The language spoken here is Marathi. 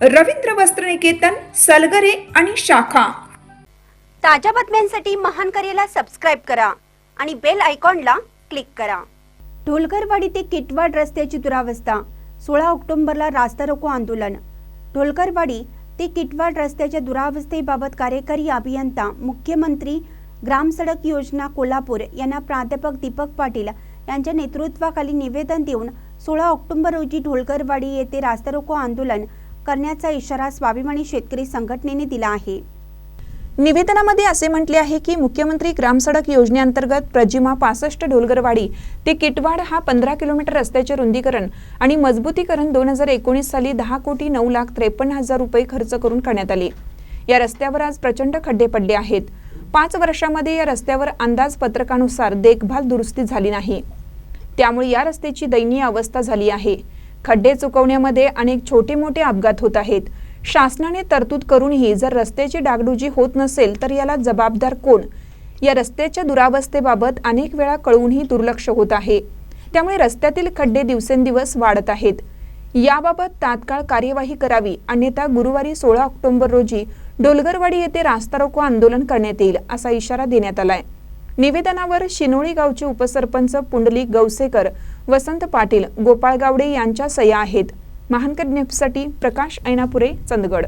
रवींद्र वस्त्रनिकेतन सलगरे आणि शाखा. ताज्या बातम्यांसाठी महान करेला सबस्क्राईब करा आणि बेल आयकॉनला क्लिक करा. ढोलकरवाडी ते किटवाड रस्त्याची दुरावस्था सोळा ऑक्टोबरला रास्ता रोको आंदोलन. ढोलकरवाडी ते किटवाड रस्त्याच्या दुरावस्थेबाबत कार्यकारी अभियंता मुख्यमंत्री ग्रामसडक योजना कोल्हापूर यांना प्राध्यापक दीपक पाटील यांच्या नेतृत्वाखाली निवेदन देऊन सोळा ऑक्टोबर रोजी ढोलकरवाडी येथे रास्ता रोको आंदोलन करण्याचा इशारा स्वाभिमानी शेतकरी संघटनेने दिला आहे. निवेदनामध्ये असे म्हटले आहे की मुख्यमंत्री ग्रामसडक योजनेअंतर्गत प्रजिमा पासष्ट ढोलगरवाडी ते किटवाड हा पंधरा किलोमीटर रस्त्याचे रुंदीकरण आणि मजबूतीकरण दोन हजार एकोणीस साली दहा कोटी नऊ लाख त्रेपन्न हजार रुपये खर्च करून करण्यात आले. या रस्त्यावर आज प्रचंड खड्डे पडले आहेत. पाच वर्षामध्ये या रस्त्यावर अंदाजपत्रकानुसार देखभाल दुरुस्ती झाली नाही. त्यामुळे या रस्त्याची दयनीय अवस्था झाली आहे. खड्डे चुकवण्यामध्ये अनेक छोटे मोठे अपघात होत आहेत. शासनाने तरतूद करूनही जर रस्त्याची डागडुजी होत नसेल तर याला जबाबदार कोण? या रस्त्याच्या दुरावस्थेबाबत अनेक वेळा कळूनही दुर्लक्ष होत आहे. त्यामुळे रस्त्यातील खड्डे दिवसेंदिवस वाढत आहेत. याबाबत तात्काळ कार्यवाही करावी अन्यथा गुरुवारी सोळा ऑक्टोबर रोजी डोलगरवाडी येथे रास्ता रोको आंदोलन करण्यात येईल असा इशारा देण्यात आलाय. निवेदनावर शिनोळी गावचे उपसरपंच पुंडलिक गौसेकर वसंत पाटील गोपाळ गावडे यांच्या सह्या आहेत. महानकर प्रकाश ऐनापुरे चंदगड.